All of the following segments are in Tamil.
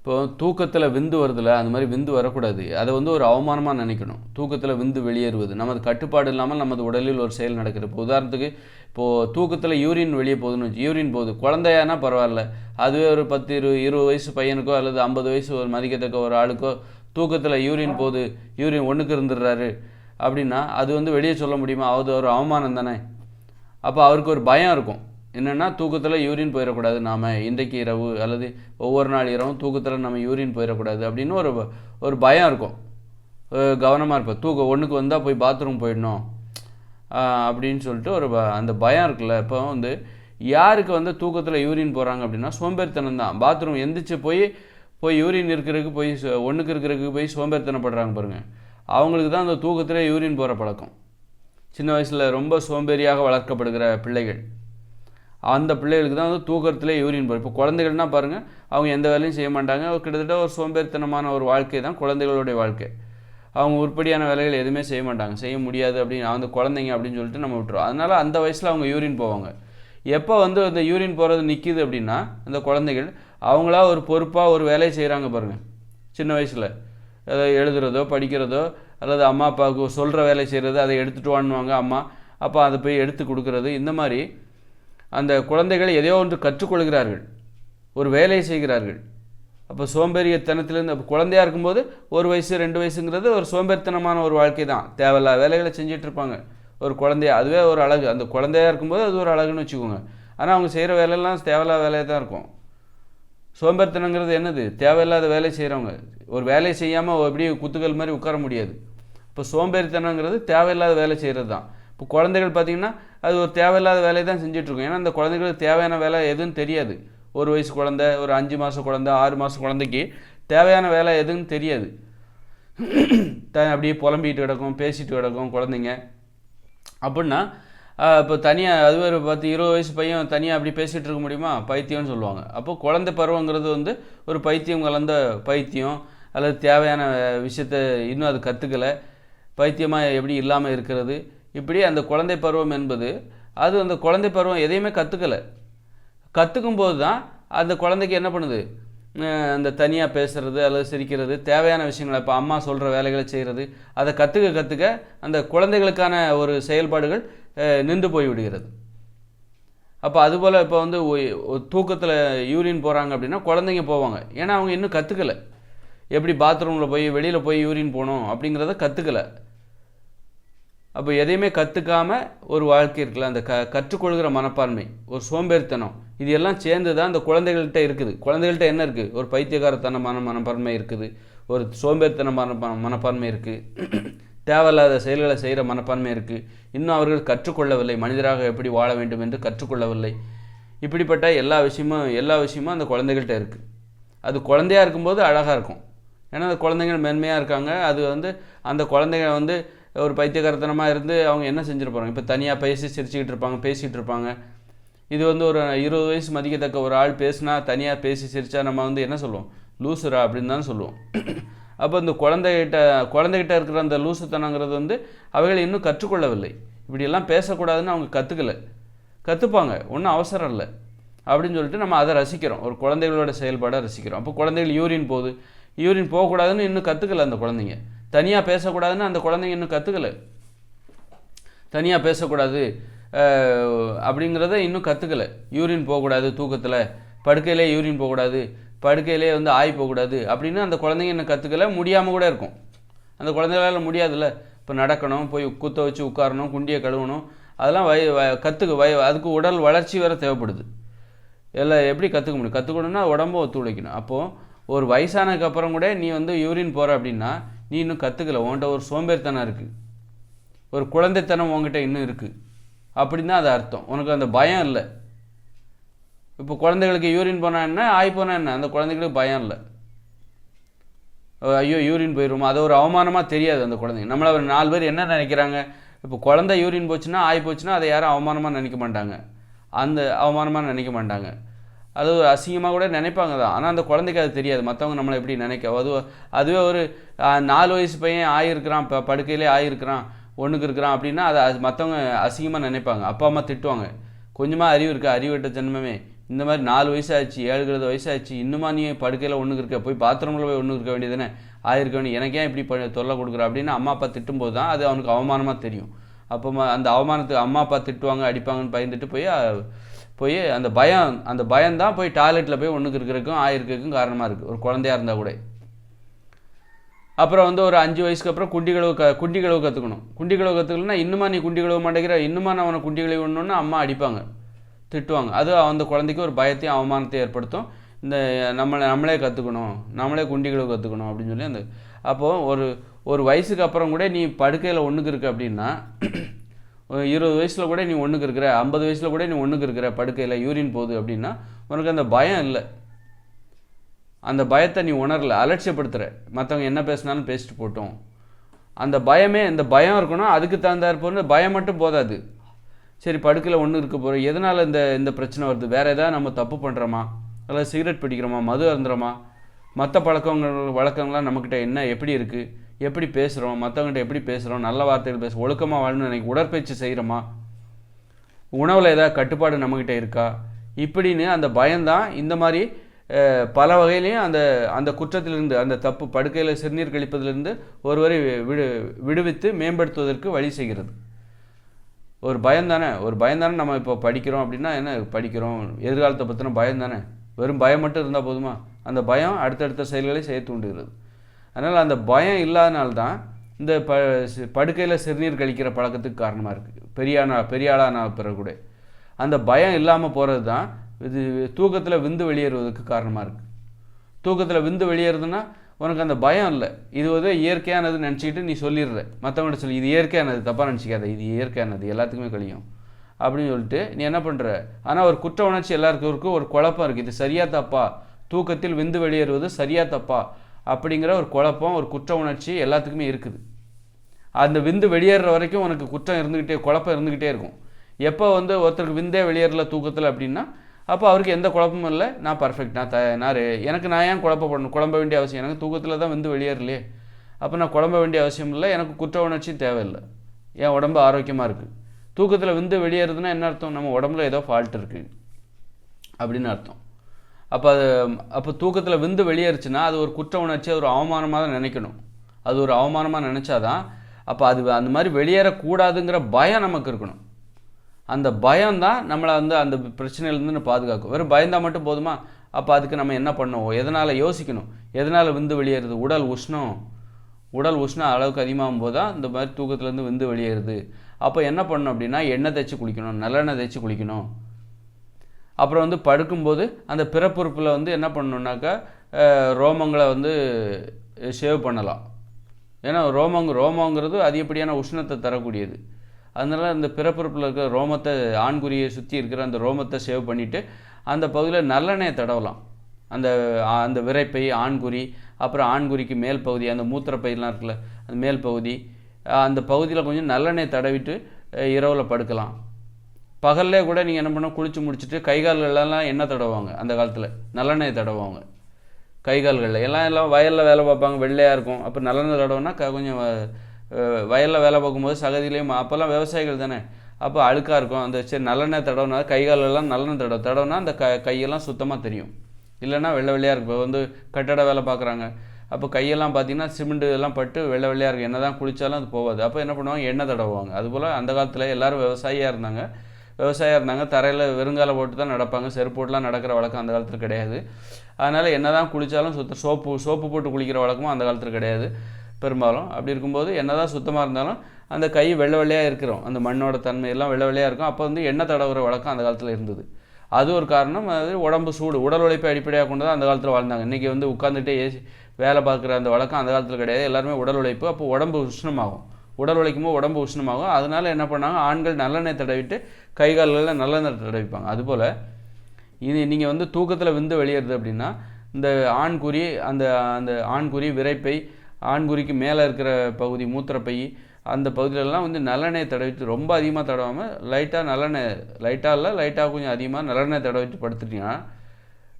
இப்போ தூக்கத்தில் விந்து வருதுல அந்த மாதிரி விந்து வரக்கூடாது. அதை வந்து ஒரு அவமானமாக நினைக்கணும். தூக்கத்தில் விந்து வெளியேறுவது. நமது கட்டுப்பாடு இல்லாமல் நமது உடலில் ஒரு செயல் நடக்குது இப்போ உதாரணத்துக்கு இப்போது தூக்கத்தில் யூரின் வெளியே போகுதுன்னு வச்சு யூரின் போகுது. குழந்தையானா பரவாயில்ல. அதுவே ஒரு பத்து இரு இருபது வயசு பையனுக்கோ அல்லது ஐம்பது வயசு ஒரு மதிக்கத்தக்க ஒரு ஆளுக்கோ தூக்கத்தில் யூரின் போகுது. யூரின் ஒன்றுக்கு இருந்துடுறாரு அப்படின்னா அது வந்து வெளியே சொல்ல முடியுமா? அது ஒரு அவமானம் தானே. அப்போ அவருக்கு ஒரு பயம் இருக்கும். என்னென்னா தூக்கத்தில் யூரின் போயிடக்கூடாது நாம் இன்றைக்கு இரவு அல்லது ஒவ்வொரு நாள் இரவும் தூக்கத்தில் நம்ம யூரின் போயிடக்கூடாது அப்படின்னு ஒரு ஒரு பயம் இருக்கும். கவனமாக இருப்பேன் தூக்கம் ஒன்றுக்கு வந்தால் போய் பாத்ரூம் போயிடணும். அப்படின்னு சொல்லிட்டு ஒரு ப- அந்த பயம் இருக்குல்ல. இப்போ வந்து யாருக்கு வந்து தூக்கத்தில் யூரின் போகிறாங்க அப்படின்னா சோம்பேறித்தனம் தான். பாத்ரூம் எந்திரிச்சு போய் போய் யூரின் இருக்கிறதுக்கு போய் சோ- இருக்கிறதுக்கு போய் சோம்பேறித்தனப்படுறாங்க பாருங்கள் அவங்களுக்கு தான் அந்த தூக்கத்தில் யூரின் போகிற பழக்கம். சின்ன வயசில் ரொம்ப சோம்பேறியாக வளர்க்கப்படுகிற பிள்ளைகள். அந்த பிள்ளைகளுக்கு தான் வந்து தூக்கத்திலே யூரின் போகும் இப்போ குழந்தைகள்னா பாருங்கள் அவங்க எந்த வேலையும் செய்ய மாட்டாங்க. கிட்டத்தட்ட ஒரு சோம்பேறித்தனமான ஒரு வாழ்க்கை தான் குழந்தைகளுடைய வாழ்க்கை. அவங்க உருப்படியான வேலைகள் எதுவுமே செய்ய மாட்டாங்க. செய்ய முடியாது அப்படின்னு அந்த குழந்தைங்க அப்படின்னு சொல்லிட்டு நம்ம விட்டுருவோம் அதனால் அந்த வயசில் அவங்க யூரின் போவாங்க. எப்போ வந்து அந்த யூரின் போகிறது நிற்கிது அப்படின்னா அந்த குழந்தைகள் அவங்களா ஒரு பொறுப்பாக ஒரு வேலையை செய்கிறாங்க பாருங்கள் சின்ன வயசில். ஏதோ எழுதுறதோ படிக்கிறதோ அல்லது அம்மா அப்பாவுக்கு சொல்கிற வேலை செய்கிறது அதை எடுத்துகிட்டு வாங்குவாங்க அம்மா. அப்போ அதை போய் எடுத்து கொடுக்குறது இந்த மாதிரி அந்த குழந்தைகள் எதையோ ஒன்று கற்றுக்கொள்கிறார்கள். ஒரு வேலையை செய்கிறார்கள். அப்போ சோம்பேறித்தனத்திலேருந்து அப்போ குழந்தையா இருக்கும்போது ஒரு வயசு ரெண்டு வயசுங்கிறது ஒரு சோம்பேறித்தனமான ஒரு வாழ்க்கை தான். தேவையில்லாத வேலைகளை செஞ்சுட்டு இருப்பாங்க. ஒரு குழந்தைய அதுவே ஒரு அழகு. அந்த குழந்தையா இருக்கும்போது அது ஒரு அழகுன்னு வச்சுக்கோங்க. ஆனால் அவங்க செய்கிற வேலையெல்லாம் தேவையில்லாத வேலையாக தான் இருக்கும். சோம்பேறித்தனங்கிறது என்னது? தேவையில்லாத வேலை செய்கிறவங்க ஒரு வேலையை செய்யாமல் அப்படியே குத்துக்கள் மாதிரி உட்கார முடியாது. இப்போ சோம்பேறித்தனங்கிறது தேவையில்லாத வேலை செய்கிறது தான். இப்போ குழந்தைகள் பார்த்திங்கன்னா அது ஒரு தேவையில்லாத வேலையை தான் செஞ்சிட்ருக்கோம். ஏன்னா அந்த குழந்தைகளுக்கு தேவையான வேலை எதுவும் தெரியாது. ஒரு வயசு குழந்தை ஒரு அஞ்சு மாத குழந்தை ஆறு மாத குழந்தைக்கு தேவையான வேலை எதுவும் தெரியாது. த அப்படியே புலம்பிட்டு கிடக்கும் பேசிட்டு கிடக்கும் குழந்தைங்க. அப்படின்னா இப்போ தனியாக அது ஒரு பத்து இருபது வயசு பையன் தனியாக அப்படி பேசிகிட்டு இருக்க முடியுமா? பைத்தியம்னு சொல்லுவாங்க. அப்போ குழந்தை பருவங்கிறது வந்து ஒரு பைத்தியம் கலந்த பைத்தியம் அல்லது தேவையான விஷயத்த இன்னும் அது கற்றுக்கலை பைத்தியமாக எப்படி இல்லாமல் இருக்கிறது? இப்படி அந்த குழந்தை பருவம் என்பது அது அந்த குழந்தை பருவம் எதையுமே கற்றுக்கலை கற்றுக்கும் போது தான் அந்த குழந்தைக்கு என்ன பண்ணுது? அந்த தனியாக பேசுகிறது அல்லது சிரிக்கிறது தேவையான விஷயங்களை இப்போ அம்மா சொல்கிற வேலைகளை செய்கிறது அதை கற்றுக்க கற்றுக்க அந்த குழந்தைகளுக்கான ஒரு செயல்பாடுகள் நின்று போய் விடுகிறது. அப்போ அதுபோல் இப்போ வந்து தூக்கத்தில் யூரின் போகிறாங்க அப்படின்னா குழந்தைங்க போவாங்க. ஏன்னா அவங்க இன்னும் கற்றுக்கலை எப்படி பாத்ரூமில் போய் வெளியில் போய் யூரின் போகணும் அப்படிங்கிறத கற்றுக்கலை அப்போ எதையுமே கற்றுக்காம ஒரு வாழ்க்கை இருக்குல்ல அந்த க கற்றுக்கொள்கிற மனப்பான்மை ஒரு சோம்பேறித்தனம் இது எல்லாம் சேர்ந்து தான் அந்த குழந்தைகள்கிட்ட இருக்குது. குழந்தைகள்கிட்ட என்ன இருக்குது ஒரு பைத்தியகாரத்தனமான மனப்பான்மை இருக்குது ஒரு சோம்பேறித்தனமான மனப்பான்மை இருக்குது தேவையில்லாத செயல்களை செய்கிற மனப்பான்மை இருக்குது இன்னும் அவர்கள் கற்றுக்கொள்ளவில்லை மனிதராக எப்படி வாழ வேண்டும் என்று கற்றுக்கொள்ளவில்லை. இப்படிப்பட்ட எல்லா விஷயமும் எல்லா விஷயமும் அந்த குழந்தைகள்கிட்ட இருக்குது அது குழந்தையாக இருக்கும்போது அழகாக இருக்கும். ஏன்னா அந்த குழந்தைங்க மென்மையாக இருக்காங்க. அது வந்து அந்த குழந்தைங்க வந்து ஒரு பைத்தியகாரத்தனமாக இருந்து அவங்க என்ன செஞ்சுருப்பாங்க? போகிறாங்க இப்போ தனியாக பேசி சிரிச்சுக்கிட்டு இருப்பாங்க பேசிகிட்டு இருப்பாங்க. இது வந்து ஒரு இருபது வயசு மதிக்கத்தக்க ஒரு ஆள் பேசினா தனியாக பேசி சிரித்தா நம்ம வந்து என்ன சொல்லுவோம்? லூசுரா அப்படின்னு தான் சொல்லுவோம். அப்போ இந்த குழந்தைகிட்ட குழந்தைகிட்ட இருக்கிற அந்த லூசுத்தனங்கிறது வந்து அவைகள் இன்னும் கற்றுக்கொள்ளவில்லை. இப்படியெல்லாம் பேசக்கூடாதுன்னு அவங்க கற்றுக்கலை கற்றுப்பாங்க ஒன்றும் அவசரம் இல்லை. அப்படின்னு சொல்லிட்டு நம்ம அதை ரசிக்கிறோம். ஒரு குழந்தைகளோட செயல்பாடை ரசிக்கிறோம். அப்போ குழந்தைகள் யூரின் போகுது. யூரின் போகக்கூடாதுன்னு இன்னும் கற்றுக்கல அந்த குழந்தைங்க. தனியாக பேசக்கூடாதுன்னு அந்த குழந்தைங்க இன்னும் கற்றுக்கல தனியாக பேசக்கூடாது அப்படிங்கிறத இன்னும் கற்றுக்கல யூரின் போகக்கூடாது தூக்கத்தில். படுக்கையிலே யூரின் போகக்கூடாது. படுக்கையிலே வந்து ஆய் போகக்கூடாது அப்படின்னு அந்த குழந்தைங்க இன்னும் கற்றுக்கல முடியாமல் கூட இருக்கும். அந்த குழந்தைகளால் முடியாதுல்ல. இப்போ நடக்கணும் போய் குத்த வச்சு உட்காரணும் குண்டியை கழுவணும். அதெல்லாம் வய வ- கற்றுக்க வய அதுக்கு உடல் வளர்ச்சி வேறு தேவைப்படுது. எல்லாம் எப்படி கற்றுக்க முடியும்? கற்றுக்கணும்னா உடம்பு ஒத்துழைக்கணும். அப்போது ஒரு வயசானதுக்கப்புறம் கூட நீ வந்து யூரின் போகிற அப்படின்னா நீ இன்னும் கற்றுக்கல உன்கிட்ட ஒரு சோம்பேறித்தனம் இருக்குது ஒரு குழந்தைத்தனம் உன்கிட்ட இன்னும் இருக்குது அப்படின்னு தான் அது அர்த்தம். உனக்கு அந்த பயம் இல்லை. இப்போ குழந்தைகளுக்கு யூரின் போனால் என்ன? ஆய் போனால் என்ன? அந்த குழந்தைகளுக்கு பயம் இல்லை. ஐயோ யூரின் போயிடுமா அது ஒரு அவமானமாக தெரியாது அந்த குழந்தைங்க நம்மளை ஒரு நாலு பேர் என்ன நினைக்கிறாங்க? இப்போ குழந்தை யூரின் போச்சுன்னா ஆய் போச்சுன்னா அதை யாரும் அவமானமாக நினைக்க மாட்டாங்க. அந்த அவமானமாக நினைக்க மாட்டாங்க. அது ஒரு அசிங்கமாக கூட நினைப்பாங்க தான். ஆனால் அந்த குழந்தைக்கு அது தெரியாது. மற்றவங்க நம்மளை எப்படி நினைக்க அது அதுவே ஒரு நாலு வயசு பையன் ஆயிருக்கிறான். இப்போ படுக்கையிலே ஆயிருக்கிறான். ஒன்றுக்கு இருக்கிறான் அப்படின்னா அதை அது மற்றவங்க அசிங்கமாக நினைப்பாங்க. அப்பா அம்மா திட்டுவாங்க. கொஞ்சமாக அறிவு இருக்கா. அறிவிட்ட ஜென்மமே. இந்த மாதிரி நாலு வயசாச்சு ஏழு வயசு வயசாச்சு இன்னுமா நீ படுக்கையில் ஒன்றுக்கு இருக்க? போய் பாத்ரூமில் போய் ஒன்று இருக்க வேண்டியதுன்னு ஆயிருக்க வேண்டிய எனக்கு ஏன் இப்படி ப- தொல்லை கொடுக்குற? அப்படின்னு அம்மா அப்பா திட்டும்போது தான் அது அவனுக்கு அவமானமாக தெரியும். அப்போ அந்த அவமானத்துக்கு அம்மா அப்பா திட்டுவாங்க அடிப்பாங்கன்னு பயந்துட்டு போய் போய் அந்த பயம் அந்த பயம்தான் போய் டாய்லெட்டில் போய் ஒன்றுக்கு இருக்கிறதுக்கும் ஆயிருக்கிறதுக்கும் காரணமாக இருக்குது ஒரு குழந்தையா இருந்தால் கூட. அப்புறம் வந்து ஒரு அஞ்சு வயசுக்கு அப்புறம் குண்டி கழுவு க குண்டி கழுவு கற்றுக்கணும் குண்டி கழுவு கற்றுக்கலன்னா இன்னுமா நீ குண்டி கழுவ மாட்டேங்கிற இன்னுமா நான் அவனை குண்டி கழுவி விடணும்னு அம்மா அடிப்பாங்க. திட்டுவாங்க. அது அந்த குழந்தைக்கு ஒரு பயத்தையும் அவமானத்தையும் ஏற்படுத்தும். இந்த நம்மளை நம்மளே கற்றுக்கணும் நம்மளே குண்டி கழுவு கற்றுக்கணும் அப்படின்னு சொல்லி அந்த அப்போது ஒரு ஒரு வயசுக்கு அப்புறம் கூட நீ படுக்கையில் ஒன்றுக்கு இருக்கு அப்படின்னா இருபது வயசில் கூட நீ ஒன்றுக்கு இருக்கிற ஐம்பது வயசில் கூட நீ ஒன்றுக்கு இருக்கிற படுக்கையில் யூரின் போகுது அப்படின்னா உனக்கு அந்த பயம் இல்லை. அந்த பயத்தை நீ உணரல அலட்சியப்படுத்துகிற மற்றவங்க என்ன பேசினாலும் பேசிட்டு போட்டோம். அந்த பயமே இந்த பயம் இருக்கணும் அதுக்கு தகுந்தார் போகிற பயம் மட்டும் போதாது. சரி படுக்கையில் ஒன்று இருக்க போகிறோம் எதனால் இந்த இந்த பிரச்சனை வருது? வேறு எதாவது நம்ம தப்பு பண்ணுறோமா அல்லது சிகரெட் பிடிக்கிறோமா? மது அருந்துறோமா? மற்ற பழக்கங்கள் வழக்கங்கள்லாம் நம்மக்கிட்ட என்ன எப்படி இருக்குது எப்படி பேசுகிறோம் மற்றவங்ககிட்ட எப்படி பேசுகிறோம் நல்ல வார்த்தைகள் பேச ஒழுக்கமாக வாழணும் நினைக்க உடற்பயிற்சி செய்கிறோமா உணவில் ஏதாவது கட்டுப்பாடு நம்மக்கிட்ட இருக்கா? இப்படின்னு அந்த பயம்தான் இந்த மாதிரி பல வகையிலையும் அந்த அந்த குற்றத்திலிருந்து அந்த தப்பு படுக்கையில் சிறுநீர் கழிப்பதிலிருந்து ஒருவரை விடு விடுவித்து மேம்படுத்துவதற்கு வழி செய்கிறது. ஒரு பயம் தானே ஒரு பயம் தானே நம்ம இப்போ படிக்கிறோம் அப்படின்னா என்ன படிக்கிறோம்? எதிர்காலத்தை பற்றின பயம் தானே வெறும் பயம் மட்டும் இருந்தால் போதுமா? அந்த பயம் அடுத்தடுத்த செயல்களை செய்ய தூண்டுகிறது. அதனால் அந்த பயம் இல்லாதனால தான் இந்த ப படுக்கையில் சிறுநீர் கழிக்கிற பழக்கத்துக்கு காரணமாக இருக்குது பெரியானா பெரியாளான பிறகு கூட. அந்த பயம் இல்லாமல் போகிறது தான் இது தூக்கத்தில் விந்து வெளியேறுவதற்கு காரணமாக இருக்குது தூக்கத்தில் விந்து வெளியேறுதுன்னா உனக்கு அந்த பயம் இல்லை. இது வந்து இயற்கையானதுன்னு நினச்சிக்கிட்டு நீ சொல்லிடுற. மற்றவங்கள்ட்ட சொல்லி இது இயற்கையானது தப்பாக நினச்சிக்காத. இது இயற்கையானது எல்லாத்துக்குமே கழியும். அப்படின்னு சொல்லிட்டு நீ என்ன பண்ணுற ஆனால் ஒரு குற்ற உணர்ச்சி எல்லாருக்கும் ஒரு குழப்பம் இருக்குது இது சரியா தப்பா? தூக்கத்தில் விந்து வெளியேறுவது சரியா தப்பா? அப்படிங்கிற ஒரு குழப்பம் ஒரு குற்ற உணர்ச்சி எல்லாத்துக்குமே இருக்குது. அந்த விந்து வெளியேறுற வரைக்கும் உனக்கு குற்றம் இருந்துக்கிட்டே குழப்பம் இருந்துக்கிட்டே இருக்கும். எப்போ வந்து ஒருத்தருக்கு விந்தே வெளியேறல தூக்கத்தில் அப்படின்னா அப்போ அவருக்கு எந்த குழப்பமும் இல்லை. நான் பர்ஃபெக்ட் நான் த நான் எனக்கு நான் ஏன் குழப்பப்படணும்? குழம்ப வேண்டிய அவசியம் எனக்கு தூக்கத்தில் தான் விந்து வெளியேறலையே. அப்போ நான் குழம்ப வேண்டிய அவசியம் இல்லை எனக்கு குற்ற உணர்ச்சியும் தேவையில்லை. என் உடம்பு ஆரோக்கியமாக இருக்குது தூக்கத்தில் விந்து வெளியேறதுன்னா என்ன அர்த்தம்? நம்ம உடம்புல ஏதோ ஃபால்ட் இருக்குது அப்படின்னு அர்த்தம். அப்போ அது அப்போ தூக்கத்தில் விந்து வெளியேறுச்சுன்னா அது ஒரு குற்ற உணர்ச்சி ஒரு அவமானமாக தான் நினைக்கணும். அது ஒரு அவமானமாக நினச்சாதான் அப்போ அது அந்த மாதிரி வெளியேறக்கூடாதுங்கிற பயம் நமக்கு இருக்கணும். அந்த பயம்தான் நம்மளை வந்து அந்த பிரச்சனையிலேருந்து பாதுகாக்கும். வெறும் பயந்தால் மட்டும் போதுமா? அப்போ அதுக்கு நம்ம என்ன பண்ணுவோம் எதனால் யோசிக்கணும்? எதனால் விந்து வெளியேறுது? உடல் உஷ்ணம். உடல் உஷ்ணம் அளவுக்கு அதிகமாகும் போது தான் இந்த மாதிரி தூக்கத்துலேருந்து விந்து வெளியேறுது. அப்போ என்ன பண்ணணும் அப்படின்னா எண்ணெய் தேய்ச்சி குளிக்கணும் நல்லெண்ணெய் தேய்ச்சி குளிக்கணும். அப்புறம் வந்து படுக்கும்போது அந்த பிறப்புறுப்பில் வந்து என்ன பண்ணணுன்னாக்கா ரோமங்களை வந்து ஷேவ் பண்ணலாம். ஏன்னா ரோமங்க ரோமங்கிறது அதிகப்படியான உஷ்ணத்தை தரக்கூடியது. அதனால அந்த பிறப்புறுப்பில் இருக்கிற ரோமத்தை ஆண்குறியை சுற்றி இருக்கிற அந்த ரோமத்தை சேவ் பண்ணிவிட்டு அந்த பகுதியில் நல்லெண்ணெயை தடவலாம். அந்த அந்த விரைப்பை ஆண்குறி அப்புறம் ஆண்குறிக்கு மேல் பகுதி அந்த மூத்திரப்பையெல்லாம் இருக்குல்ல அந்த மேல் பகுதி அந்த பகுதியில் கொஞ்சம் நல்லெண்ணெய் தடவிட்டு இரவில் படுக்கலாம். பகல்லே கூட நீங்கள் என்ன பண்ணால் குளித்து முடிச்சுட்டு கை கால்களெல்லாம் எண்ணெய் தடவுவாங்க அந்த காலத்தில். நல்லெண்ணெய் தடவாங்க கை கால்களில் எல்லாம் எல்லாம் வயலில் வேலை பார்ப்பாங்க வெள்ளையாக இருக்கும். அப்போ நல்லெண்ணெய் தடவைனா கொஞ்சம் வயலில் வேலை பார்க்கும்போது சகதியிலையும் அப்போல்லாம் விவசாயிகள் தானே. அப்போ அழுக்காக இருக்கும். அந்த சரி நல்லெண்ணெய் தடவுனா கை காலெல்லாம் நல்லெண்ணெய் தடவை தடவுனா அந்த க கையெல்லாம் சுத்தமாக தெரியும். இல்லைன்னா வெள்ளை வெள்ளையாக இருக்கும். இப்போ வந்து கட்டட வேலை பார்க்குறாங்க. அப்போ கையெல்லாம் பார்த்தீங்கன்னா சிமெண்ட் எல்லாம் பட்டு வெள்ளை வெள்ளையாக இருக்கும். என்ன தான் குளித்தாலும் அது போகாது. அப்போ என்ன பண்ணுவாங்க? எண்ணெய் தடவுவாங்க. அதுபோல் அந்த காலத்தில் எல்லாரும் விவசாயியாக இருந்தாங்க. விவசாயியாக இருந்தாங்க தரையில் வெறுங்கால போட்டு தான் நடப்பாங்க. செருப்பு போட்டுலாம் நடக்கிற வழக்கம் அந்த காலத்தில் கிடையாது. அதனால் என்ன தான் குளித்தாலும் சுத்த சோப்பு சோப்பு போட்டு குளிக்கிற வழக்கமும் அந்த காலத்தில் கிடையாது. பெரும்பாலும் அப்படி இருக்கும்போது என்ன தான் சுத்தமாக இருந்தாலும் அந்த கை வெள்ளை வெள்ளையாக இருக்கிறோம். அந்த மண்ணோட தன்மையெல்லாம் வெள்ளை வெள்ளையாக இருக்கும். அப்போ வந்து எண்ணெய் தடவுற வழக்கம் அந்த காலத்தில் இருந்தது. அது ஒரு காரணம். அது உடம்பு சூடு உடல் உழைப்பை அடிப்படையாக கொண்டு தான் அந்த காலத்தில் வாழ்ந்தாங்க. இன்றைக்கி வந்து உட்காந்துட்டே ஏசி வேலை பார்க்குற அந்த வழக்கம் அந்த காலத்தில் கிடையாது. எல்லாருமே உடல் உழைப்பு. அப்போ உடம்பு உஷ்ணமாகும். உடல் உழைக்கும் உடம்பு உஷ்ணமாகும். அதனால் என்ன பண்ணாங்க? ஆண்கள் நல்லெண்ணெய் தடவிட்டு கை கால்களில் நல்லெண்ணெய் தடவிப்பாங்க. அதுபோல் இது நீங்கள் வந்து தூக்கத்தில் விந்து வெளியேறுது அப்படின்னா இந்த ஆண்குறி அந்த அந்த ஆண்குறி விரைப்பை ஆண்குறிக்கு மேலே இருக்கிற பகுதி மூத்திரப்பை அந்த பகுதியிலலாம் வந்து நல்லெண்ணெய் தடவிட்டு ரொம்ப அதிகமாக தடவாமல் லைட்டாக நல்லெண்ணெய் லைட்டாக இல்லை லைட்டாக கொஞ்சம் அதிகமாக நல்லெண்ணெய் தடவிட்டு படுத்துட்டீங்கன்னா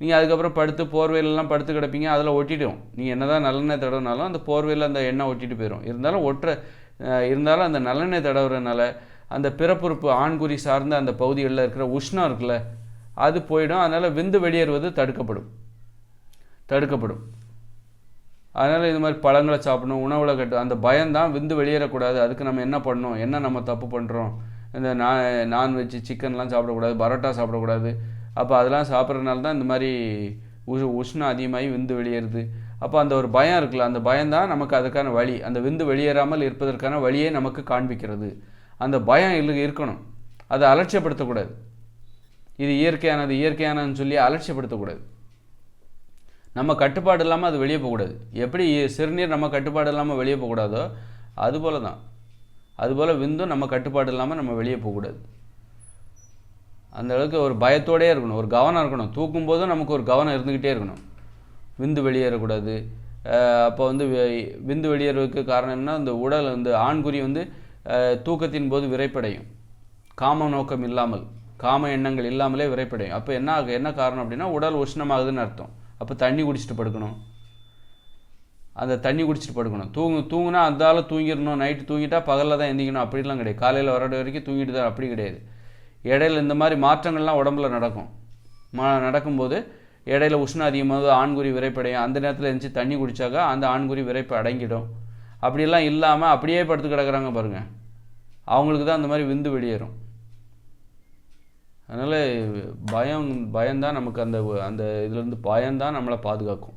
நீங்கள் அதுக்கப்புறம் படுத்து போர்வையிலலாம் படுத்து கிடப்பீங்க அதில் ஒட்டிடும். நீங்கள் என்ன தான் நல்லெண்ணெய் தடவினாலும் அந்த போர்வையில் அந்த எண்ணெய் ஒட்டிட்டு போயிடும் இருந்தாலும் ஒட்டுற இருந்தாலும் அந்த நல்லெண்ணெய் தடவுறதுனால அந்த பிறப்புறுப்பு ஆண்குறி சார்ந்த அந்த பகுதிகளில் இருக்கிற உஷ்ணம் இருக்குல்ல அது போயிடும். அதனால் விந்து வெளியேறுவது தடுக்கப்படும். தடுக்கப்படும். அதனால் இது மாதிரி பழங்களை சாப்பிடணும் உணவில் கட்டு அந்த பயம்தான் விந்து வெளியேறக்கூடாது. அதுக்கு நம்ம என்ன பண்ணணும்? என்ன நம்ம தப்பு பண்ணுறோம் இந்த நான் நான்வெஜ் சிக்கன்லாம் சாப்பிடக்கூடாது பரோட்டா சாப்பிடக்கூடாது. அப்போ அதெல்லாம் சாப்பிட்றதுனால தான் இந்த மாதிரி உஷ் உஷ்ணம் அதிகமாகி விந்து வெளியேறுது. அப்போ அந்த ஒரு பயம் இருக்குல்ல அந்த பயம்தான் நமக்கு அதுக்கான வழி. அந்த விந்து வெளியேறாமல் இருப்பதற்கான வழியை நமக்கு காண்பிக்கிறது. அந்த பயம் இல்லை இருக்கணும். அதை அலட்சியப்படுத்தக்கூடாது. இது இயற்கையானது இயற்கையானதுன்னு சொல்லி அலட்சியப்படுத்தக்கூடாது. நம்ம கட்டுப்பாடு இல்லாமல் அது வெளியே போகக்கூடாது. எப்படி சிறுநீர் நம்ம கட்டுப்பாடு இல்லாமல் வெளியே போகக்கூடாதோ அதுபோல தான் அதுபோல் விந்தும் நம்ம கட்டுப்பாடு இல்லாமல் நம்ம வெளியே போகக்கூடாது. அந்த அளவுக்கு ஒரு பயத்தோடயே இருக்கணும். ஒரு கவனம் இருக்கணும். தூக்கும் போதும் நமக்கு ஒரு கவனம் இருந்துக்கிட்டே இருக்கணும். விந்து வெளியேறக்கூடாது. அப்போ வந்து விந்து வெளியேறதுக்கு காரணம் என்ன அந்த உடல் வந்து ஆண்குறி வந்து தூக்கத்தின் போது விரைப்படையும். காம நோக்கம் இல்லாமல் காம எண்ணங்கள் இல்லாமலே விரைப்படையும். அப்போ என்ன ஆகு என்ன காரணம் அப்படின்னா உடல் உஷ்ணமாகுதுன்னு அர்த்தம். அப்போ தண்ணி குடிச்சிட்டு படுக்கணும். அந்த தண்ணி குடிச்சிட்டு படுக்கணும். தூங்கு தூங்குனா அந்தால தூங்கிடணும். நைட்டு தூங்கிட்டா பகலில் தான் எந்திக்கணும். அப்படிலாம் கிடையாது. காலையில் வர வரைக்கும் தூங்கிட்டு தான் அப்படி கிடையாது. இடையில இந்த மாதிரி மாற்றங்கள்லாம் உடம்புல நடக்கும். மா நடக்கும்போது இடையில உஷ்ணம் அதிகமாக ஆண்குறி விரைப்படையும். அந்த நேரத்தில் எழுந்துச்சு தண்ணி குடிச்சாக்கா அந்த ஆண்குறி விரைப்பு அடங்கிடும். அப்படியெல்லாம் இல்லாமல் அப்படியே படுத்து கிடக்குறாங்க பாருங்கள் அவங்களுக்கு தான் அந்த மாதிரி விந்து வெளியேறும். அதனால் பயம் பயம்தான் நமக்கு அந்த அந்த இதுலேருந்து பயம்தான் நம்மளை பாதுகாக்கும்.